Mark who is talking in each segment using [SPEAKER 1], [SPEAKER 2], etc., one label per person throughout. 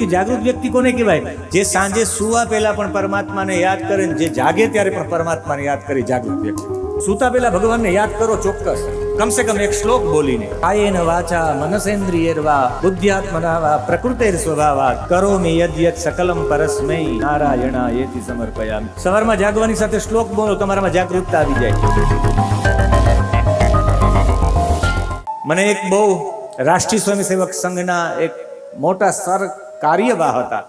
[SPEAKER 1] વ્યક્તિ જાગૃત વ્યક્તિ કોને કહેવાય? જે સાંજે સુવા પહેલા પણ પરમાત્માને યાદ કરે જે જાગે ત્યારે પણ પરમાત્માને યાદ કરી જાગૃત વ્યક્તિ. સુતા પહેલા ભગવાનને યાદ કરો ચોક્કસ. કમસે કમ એક શ્લોક બોલીને. કાયેન વાચા મનસેન્દ્રિયર્વા, બુદ્ધ્યાત્મનાવા પ્રકૃતેર સ્વભાવા કરોમિ યદ યદ સકલમ પરસ્મૈ નારાયણા યેતિ સમર્પયામિ. સવારમાં જાગવાની સાથે શ્લોક બોલો, તમારામાં જાગૃતતા આવી જાય. મને એક બહુ રાષ્ટ્રીય સ્વયંસેવક સંઘના એક મોટા સર કાર્યવાહ હતા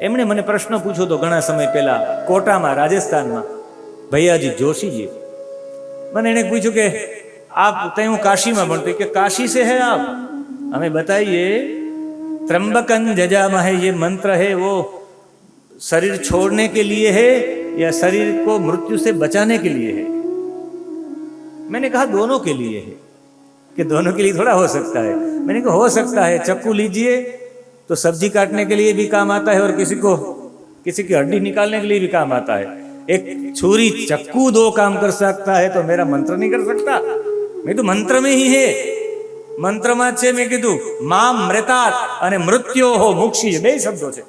[SPEAKER 1] એમણે મને પ્રશ્ન પૂછ્યો હતો ઘણા સમય પહેલા કોટામાં રાજસ્થાનમાં ભૈયાજી જોશીજી મને એણે પૂછ્યું કે આપ તય હું કાશીમાં ભણતો કે કાશી से है आप हमें बताइए त्र्यंबकन जजामह ये मंत्र है वो शरीर छोड़ने के लिए है या शरीर को मृत्यु से बचाने के लिए है मैंने कहा दोनों के लिए है कि दोनों के लिए थोड़ा हो सकता है मैंने कहा हो सकता है चक्कू लीजिए तो सब्जी काटने के लिए भी काम आता है और किसी को किसी की हड्डी निकालने के लिए भी काम आता है एक छुरी चक्कू दो काम कर सकता है तो मेरा मंत्र नहीं कर सकता मैं तो मंत्र में ही है મંત્રમાં જ છે મેં કીધું મા મૃતાત અને મૃત્યો હો મુક્ષી બે શબ્દો છે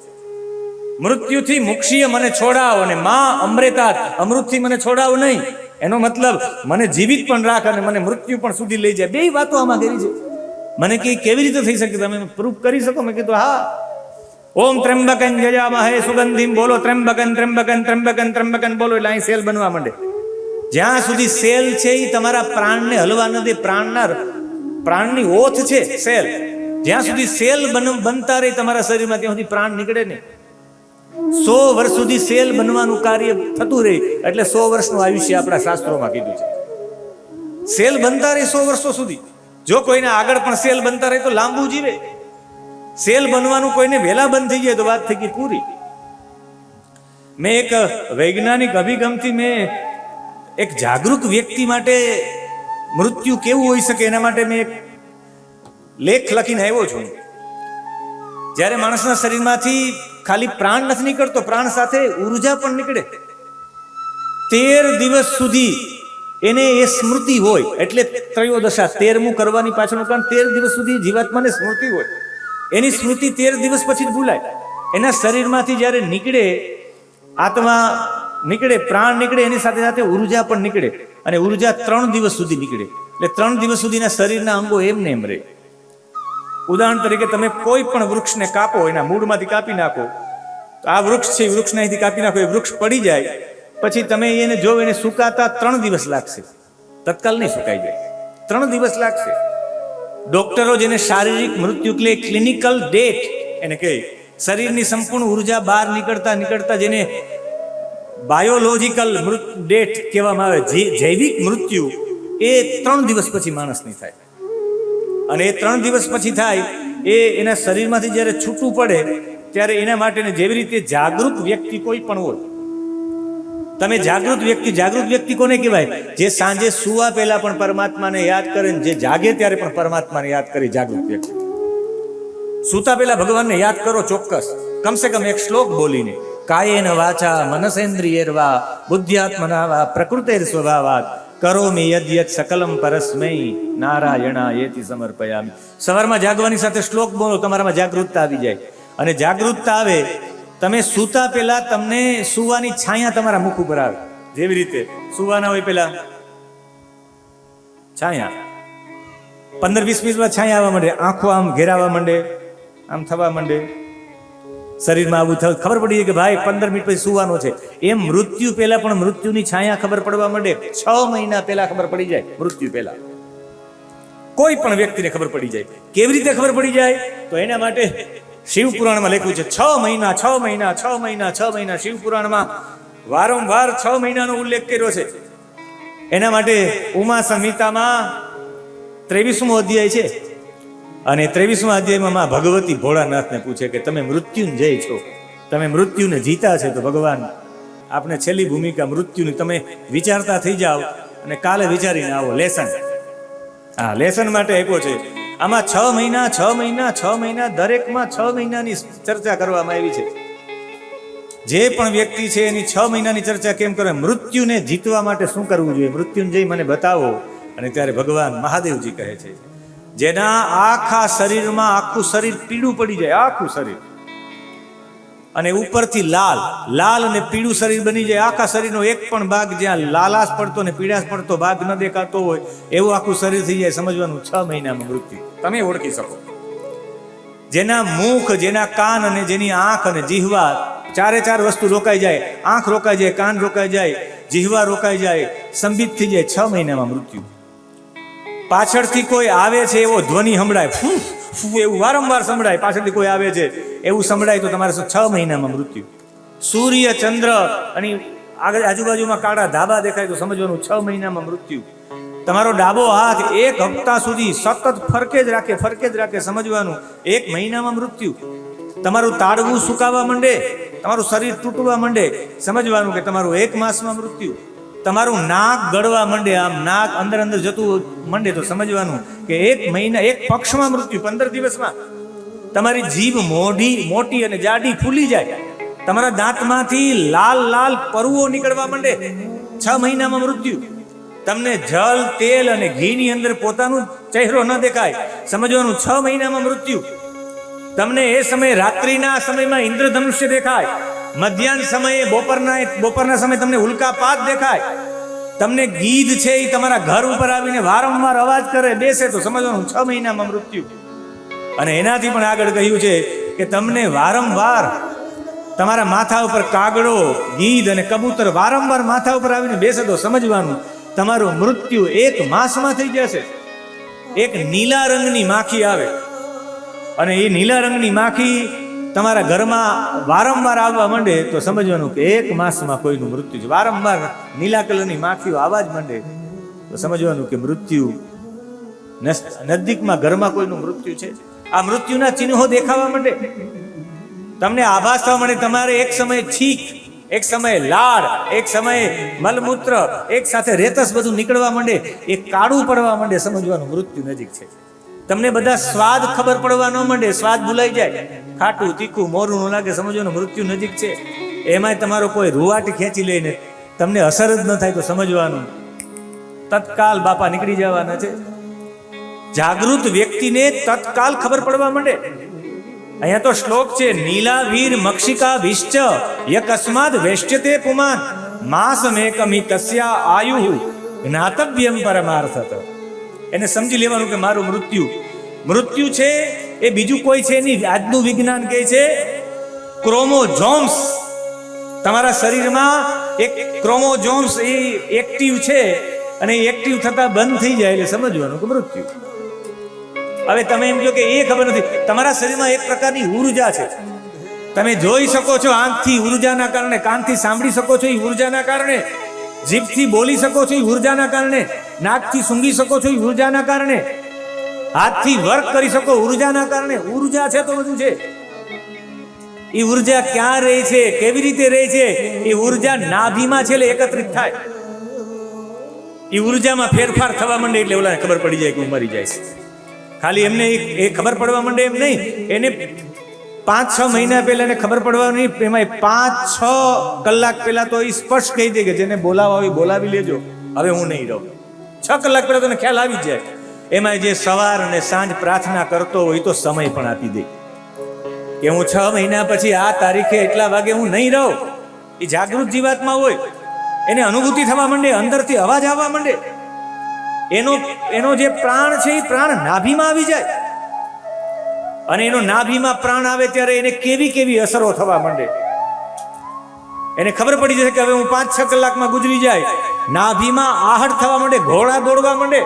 [SPEAKER 1] મૃત્યુથી મુક્ષીય મને છોડાવ અને મા અમૃતાત અમૃતથી મને છોડાવ નહીં એનો મતલબ મને જીવિત પણ રાખ અને મને મૃત્યુ પણ સુધી લઈ જાય બે વાતો આમાં કરી છે મને કે કેવી રીતે થઈ શકે? તમે પ્રૂફ કરી શકો? મેં કીધું, હા. ઓમ ત્રંબકન જજામહે સુગંધિમ. બોલો ત્રંબકન ત્રંબકન ત્રંબકન ત્રંબકન બોલો, એટલે અહીં સેલ બનવા માંડે. જ્યાં સુધી સેલ છે એ તમારા પ્રાણને હલવા ન દે, પ્રાણના પ્રાણની ઓથ છે, સેલ. જ્યાં સુધી સેલ બન બનતા રહે, તમારા શરીરમાં ત્યાં સુધી પ્રાણ નીકળે નહીં. સો વર્ષ સુધી સેલ બનવાનું કાર્ય થતું રહે, એટલે સો વર્ષનું આયુષ્ય આપણા શાસ્ત્રોમાં કીધું છે. સેલ બનતા રહે સો વર્ષો સુધી. જો કોઈને આગળ પણ સેલ બનતા રહે તો લાંબુ જીવે. સેલ બનવાનું કોઈને વહેલા બંધ થઈ જાય તો વાત થઈ ગઈ પૂરી. મેં એક વૈજ્ઞાનિક અભિગમથી મેં એક જાગૃત વ્યક્તિ માટે મૃત્યુ કેવું હોઈ શકે એના માટે મેં એક લેખ લખીને આવ્યો છું. જ્યારે માણસના શરીરમાંથી ખાલી પ્રાણ નથી નીકળતો, પ્રાણ સાથે ઊર્જા પણ નીકળે. તેર દિવસ સુધી એને એ સ્મૃતિ હોય, એટલે ત્રયોદશા, તેરમું કરવાની પાછળનું કારણ, તેર દિવસ સુધી જીવાત્માને સ્મૃતિ હોય. એની સ્મૃતિ તેર દિવસ પછી જ ભૂલાય. એના શરીરમાંથી જ્યારે નીકળે, આત્મા નીકળે, પ્રાણ નીકળે, એની સાથે સાથે ઊર્જા પણ નીકળે. અને ઊર્જા ત્રણ દિવસ સુધી નીકળે. એટલે ત્રણ દિવસ સુધીના શરીરના અંગો એમને એમ રહે. ઉદાહરણ તરીકે તમે કોઈ પણ વૃક્ષને કાપો, એના મૂળમાંથી કાપી નાખો, તો આ વૃક્ષ છે વૃક્ષને અહીંથી કાપી નાખો, એ વૃક્ષ પડી જાય પછી તમે એને જો એને સુકાતા ત્રણ દિવસ લાગશે. તત્કાલ નહીં સુકાઈ જાય. ત્રણ દિવસ લાગશે. ડોક્ટરો જેને શારીરિક મૃત્યુ એટલે ક્લિનિકલ ડેટ એને કહે, શરીરની સંપૂર્ણ ઊર્જા બહાર નીકળતા નીકળતા જેને બાયોલોજિકલ મૃત ડેટ કહેવામાં આવે જૈવિક મૃત્યુ, એ ત્રણ દિવસ પછી માણસની થાય. અને એ ત્રણ દિવસ પછી થાય, એ એના શરીરમાંથી જ્યારે છૂટું પડે, ત્યારે એના માટે જેવી રીતે જાગૃત વ્યક્તિ કોઈ પણ હોય તમે જાગૃત વ્યક્તિ જાગૃત વ્યક્તિ કોને કહેવાય? જે સાંજે સુવા પહેલા પણ પરમાત્માને યાદ કરે ને જે જાગે ત્યારે પણ પરમાત્માને યાદ કરી જાગૃત વ્યક્તિ. સુતા પહેલા ભગવાનને યાદ કરો ચોક્કસ. કમસે કમ એક શ્લોક બોલીને. કાયેન વાચા મનસેન્દ્રિયેરવા બુદ્ધ્યાત્મના વા પ્રકૃતેર સ્વભાવાત. કરોમિ યદ યદ સકલમ પરસ્મૈ નારાયણા યેતિ સમર્પયામિ. સવારમાં જાગવાની સાથે શ્લોક બોલો, તમારામાં જાગૃતતા આવી જાય. અને જાગૃતતા આવે તમે સૂતા પહેલા તમને સુવાની છાયા તમારા મુખ ઉપર આવે. જેવી રીતે સુવાના હોય પેલા છાયા. પંદર વીસ મિનિટમાં છાયા આવવા માંડે. આંખો આમ ઘેરાવા માંડે. આમ થવા માંડે. શરીરમાં આવું થયું. ખબર પડી જાય કે ભાઈ, પંદર મિનિટ પછી સુવાનો છે. એમ મૃત્યુ પહેલા પણ મૃત્યુની છાયા ખબર પડવા માંડે. છ મહિના પહેલા ખબર પડી જાય મૃત્યુ પહેલા. કોઈ પણ વ્યક્તિને ખબર પડી જાય. કેવી રીતે ખબર પડી જાય? તો એના માટે શિવ પુરાણમાં લખ્યું છે, છ મહિના છ મહિના છ મહિના છ મહિના શિવપુરાણમાં વારંવાર છ મહિનાનો ઉલ્લેખ કર્યો છે. એના માટે ઉમા સંહિતામાં ત્રેવીસમો અધ્યાય છે. અને ત્રેવીસમા અધ્યાયમાં માં ભગવતી ભોળાનાથને પૂછે કે તમે મૃત્યુંજય છો, તમે મૃત્યુને જીતા છે તો ભગવાન આપણે છેલ્લી ભૂમિકા મૃત્યુની તમે વિચારતા થઈ જાઓ અને કાલે વિચારીને આવો લેસન. હા લેસન માટે આપ્યો છે. આમાં છ મહિના છ મહિના છ મહિના, દરેકમાં છ મહિનાની ચર્ચા કરવામાં આવી છે. જે પણ વ્યક્તિ છે એની છ મહિનાની ચર્ચા કેમ કરે? મૃત્યુને જીતવા માટે શું કરવું જોઈએ? મૃત્યુંજય મને બતાવો. અને ત્યારે ભગવાન મહાદેવજી કહે છે, જેના આખા શરીરમાં આખું શરીર પીળું પડી જાય, આખું શરીર. અને ઉપરથી લાલ. લાલ અને પીળું શરીર બની જાય. આખા શરીરનો એક પણ ભાગ જ્યાં લાલાશ પડતો ને પીળાશ પડતો ભાગ ન દેખાતો હોય એવું આખું શરીર થઈ જાય સમજવાનું છ મહિનામાં મૃત્યુ. તમે ઓળખી શકો. જેના મુખ જેના કાન અને જેની આંખ અને જીહવા ચારે ચાર વસ્તુ રોકાઈ જાય. આંખ રોકાઈ જાય કાન રોકાઈ જાય જીહવા રોકાઈ જાય સંબિત થઈ જાય. છ મહિનામાં મૃત્યુ. પાછળથી કોઈ આવે છે એવો ધ્વનિ સંભળાય. ફૂ એવું વારંવાર સંભળાય. પાછળથી કોઈ આવે છે, એવું સંભળાય તો તમારે છ મહિનામાં મૃત્યુ? સૂર્ય, ચંદ્ર અને આગળ આજુબાજુમાં કાળા ધાબા દેખાય તો સમજવાનું છ મહિનામાં મૃત્યુ. તમારો ડાબો હાથ એક હપ્તા સુધી સતત ફરકે જ રાખે, ફરકે જ રાખે, સમજવાનું. એક મહિનામાં મૃત્યુ. તમારું તાળવું સુકાવા માંડે, તમારું શરીર તૂટવા માંડે, સમજવાનું કે તમારું એક માસમાં મૃત્યુ. તમારું નાક ગળવા માંડે, આમ નાક અંદર અંદર જતું માંડે તો સમજવાનું કે એક મહિના, એક પક્ષમાં મૃત્યુ, પંદર દિવસમાં. તમારી જીભ મોઢી, મોટી અને જાડી ફૂલી જાય. તમારા દાંતમાંથી લાલ લાલ પરવો નીકળવા માંડે. છ મહિનામાં મૃત્યુ. તમને જલ, તેલ અને ઘીની અંદર પોતાનું ચહેરો ન દેખાય. સમજવાનું, છ મહિનામાં મૃત્યુ. તમને એ સમયે રાત્રિના સમયમાં ઇન્દ્રધનુષ્ય દેખાય. મધ્યાહન સમયે, બપોરના બપોરના સમયે તમને ઉલ્કાપાત દેખાય. તમને ગીધ છે એ તમારા ઘર ઉપર આવીને વારંવાર અવાજ કરે, બેસે તો સમજવાનું છ મહિનામાં મૃત્યુ. અને એનાથી પણ આગળ કહ્યું છે કે તમને વારંવાર તમારા માથા ઉપર કાગડો, ગીધ અને કબૂતર વારંવાર માથા ઉપર આવીને બેસે તો સમજવાનું, તમારું મૃત્યુ એક માસમાં થઈ જશે. એક નીલા રંગની માખી આવે. અને એ નીલા રંગની માખી તમારા ઘરમાં વારંવાર આવવા માંડે તો સમજવાનું કે એક માસમાં કોઈનું મૃત્યુ છે. વારંવાર નીલા કલરની માખીઓ આવવા જ માંડે તો સમજવાનું કે મૃત્યુ નજદીકમાં ઘરમાં કોઈનું મૃત્યુ છે? આ મૃત્યુના ચિહ્નો દેખાવા માંડે? તમને આભાસ થવા માંડે? તમારે એક સમયે છીક, એક સમયે લાળ, એક સમયે મલમૂત્ર, એક સાથે રેતસ બધું નીકળવા માંડે. એ કાળું પડવા માંડે સમજવાનું મૃત્યુ નજીક છે. તમને બધા સ્વાદ ખબર પડવા ન માંડે, સ્વાદ ભૂલાઈ જાય. ખાટું, તીખું, મોરું ન લાગે સમજવાનું મૃત્યુ નજીક છે. એમાંય તમારો કોઈ રૂવાટ ખેંચી લઈને તમને અસર જ ન થાય તો સમજવાનું. તત્કાલ બાપા નીકળી જવાના છે. જાગૃત વ્યક્તિને તત્કાલ ખબર પડવા માંડે. અહીંયા તો શ્લોક છે, નીલા વીર મક્ષિકા વિશ્ચ, યકસ્માદ વેશ્યતે પુમાન, માસમેકમી તસ્યા આયુ, જ્ઞાતવ્યમ પરમાર્થત. એને સમજી લેવાનું કે મારું મૃત્યુ. મૃત્યુ છે એ બીજું કોઈ છે નહીં. આજનું વિજ્ઞાન કહે છે, ક્રોમોઝોમ્સ. તમારા શરીરમાં એક ક્રોમોઝોમ્સ એ એક્ટિવ છે અને એક્ટિવ થતા બંધ થઈ જાય એટલે સમજવાનું કે મૃત્યુ. હવે તમે એમ કહો કે એ ખબર નથી. તમારા શરીરમાં એક પ્રકારની ઊર્જા છે. તમે જોઈ શકો છો આંખથી ઉર્જાના કારણે, કાનથી સાંભળી શકો છો એ ઉર્જાના કારણે. જીભથી બોલી શકો છો એ ઉર્જાના કારણે, નાકથી સૂંઘી શકો છો ઉર્જાના કારણે, હાથથી વર્ક કરી શકો ઉર્જાના કારણે. ઊર્જા છે તો બધું છે. એ ઊર્જા ક્યાં રહે છે, કેવી રીતે રહે છે, એ ઊર્જા નાભીમાં છે એટલે એકત્રિત થાય. એ ઉર્જામાં ફેરફાર થવા માંડે એટલે ઓલા ખબર પડી જાય કે મરી જાય છે. ખાલી એમને એ ખબર પડવા માંડે એમ નહીં, એને પાંચ, છ મહિના પહેલા એને ખબર પડવાની એમાં પાંચ, છ કલાક પહેલા તો એ સ્પષ્ટ કહી દે કે જેને બોલાવવા હોય બોલાવી લેજો. હવે હું નહીં રહું. છ કલાક પહેલા તને ખ્યાલ આવી જાય. એમાં જે સવાર અને સાંજ પ્રાર્થના કરતો હોય તો સમય પણ આપી દે. કે હું છ મહિના પછી આ તારીખે એટલા વાગે હું નહીં રહું. એ જાગૃત જીવાતમાં હોય. એને અનુભૂતિ થવા માંડે, અંદરથી અવાજ આવવા માંડે. એનો એનો જે પ્રાણ છે એ પ્રાણ નાભીમાં આવી જાય. અને એનો નાભીમાં પ્રાણ આવે ત્યારે એને કેવી કેવી અસરો થવા માંડે. એને ખબર પડી જશે કે હવે હું પાંચ, છ કલાકમાં ગુજરી જાય. નાભીમાં આહટ થવા માંડે, ઘોડા દોડવા માંડે.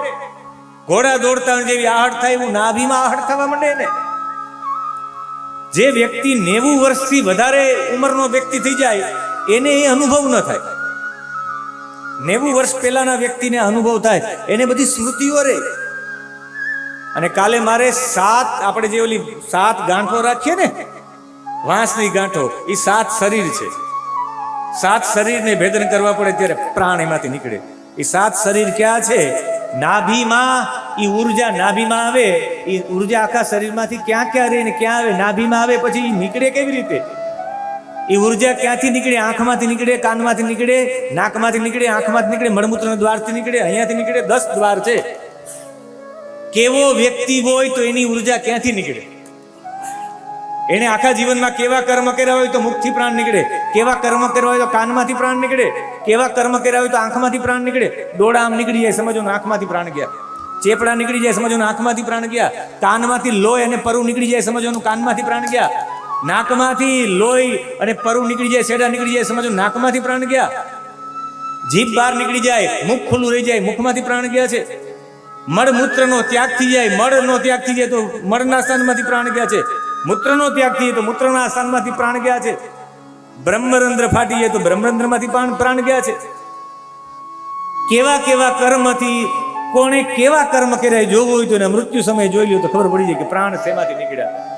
[SPEAKER 1] ઘોડા દોડતા જેવી આહટ થાય એવું નાભીમાં આહટ થવા માંડે ને જે વ્યક્તિ નેવું વર્ષથી વધારે ઉંમરનો વ્યક્તિ થઈ જાય, એને એ અનુભવ ન થાય. નેવું વર્ષ પહેલાના વ્યક્તિને અનુભવ થાય. એને બધી સ્મૃતિઓ રહે અને કાલે મારે સાત, આપણે જે ઓલી સાત ગાંઠો રાખીએ ને, વાંસની ગાંઠો એ સાત શરીર છે. સાત શરીરને ભેદન કરવા પડે ત્યારે પ્રાણ એમાંથી નીકળે. એ સાત શરીર ક્યાં છે? નાભીમાં એ ઊર્જા નાભીમાં આવે એ ઊર્જા આખા શરીરમાંથી ક્યાં ક્યાં રહે ને ક્યાં આવે, નાભીમાં આવે, પછી એ નીકળે કેવી રીતે? એ ઊર્જા ક્યાંથી નીકળે? આંખમાંથી નીકળે, કાનમાંથી નીકળે, નાકમાંથી નીકળે, આંખમાંથી નીકળે મળમૂત્ર દ્વારથી નીકળે, અહીંયાથી નીકળે, દસ દ્વાર છે. કેવો વ્યક્તિ હોય તો એની ઊર્જા ક્યાંથી નીકળે? એને આખા જીવનમાં કેવા કર્મ કર્યા હોય તો મુખથી પ્રાણ નીકળે, કેવા કર્મ કર્યા હોય તો કાનમાંથી પ્રાણ નીકળે, કેવા કર્મ કર્યા હોય તો આંખમાંથી પ્રાણ નીકળે. દોડા આમ નીકળી જાય, સમજો ને આંખમાંથી પ્રાણ ગયા. ચેપડા નીકળી જાય, સમજો ને આંખમાંથી પ્રાણ ગયા. કાનમાંથી લોહી અને પરુ નીકળી જાય, સમજો કાનમાંથી પ્રાણ ગયા. નાકમાંથી લોહી અને પરુ નીકળી જાય, શેડા નીકળી જાય, સમજો નાકમાંથી પ્રાણ ગયા. જીભ બહાર નીકળી જાય, મુખ ખુલ્લું રહી જાય, મુખમાંથી પ્રાણ ગયા છે. મળમૂત્રનો ત્યાગ થઈ જાય, મળનો ત્યાગ થઈ જાય તો મળના સ્થાનમાંથી પ્રાણ ગયા છે. મૂત્રનો ત્યાગ થઈ જાય તો મૂત્રના સ્થાનમાંથી પ્રાણ ગયા છે. બ્રહ્મરંધ્ર ફાટી જાય તો બ્રહ્મરંધ્રમાંથી પ્રાણ પ્રાણ ગયા છે. કેવા કેવા કર્મથી, કોણે કેવા કર્મ કર્યા જોવું હોય તો મૃત્યુ સમયે જોઈ લ્યો તો ખબર પડી જાય કે પ્રાણ શેમાંથી નીકળ્યા.